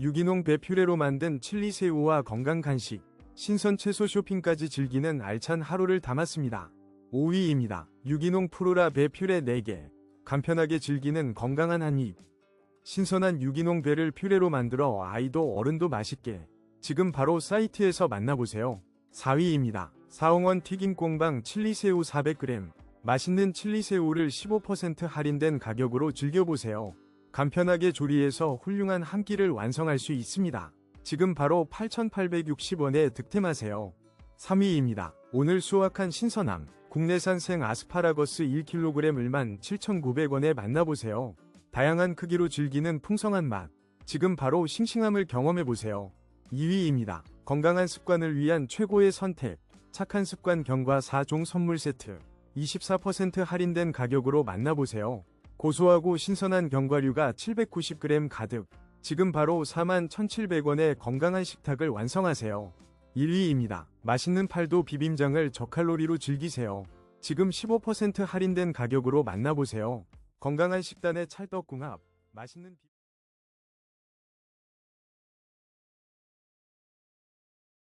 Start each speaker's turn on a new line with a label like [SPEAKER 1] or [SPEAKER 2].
[SPEAKER 1] 유기농 배 퓨레로 만든 칠리 새우와 건강 간식, 신선 채소 쇼핑까지 즐기는 알찬 하루를 담았습니다. 5위입니다. 유기농 프로라 배 퓨레 4개. 간편하게 즐기는 건강한 한 입. 신선한 유기농 배를 퓨레로 만들어 아이도 어른도 맛있게. 지금 바로 사이트에서 만나보세요. 4위입니다. 사홍원 튀김 꽁방 칠리새우 400g. 맛있는 칠리새우를 15% 할인된 가격으로 즐겨보세요. 간편하게 조리해서 훌륭한 한 끼를 완성할 수 있습니다. 지금 바로 8,860원에 득템하세요. 3위입니다. 오늘 수확한 신선함. 국내산 생 아스파라거스 1kg을 17,900원에 만나보세요. 다양한 크기로 즐기는 풍성한 맛. 지금 바로 싱싱함을 경험해보세요. 2위입니다. 건강한 습관을 위한 최고의 선택. 착한 습관 경과 4종 선물 세트. 24% 할인된 가격으로 만나보세요. 고소하고 신선한 견과류가 790g 가득. 지금 바로 41,700원의 건강한 식탁을 완성하세요. 1위입니다. 맛있는 팔도 비빔장을 저칼로리로 즐기세요. 지금 15% 할인된 가격으로 만나보세요. 건강한 식단의 찰떡궁합. 맛있는 비...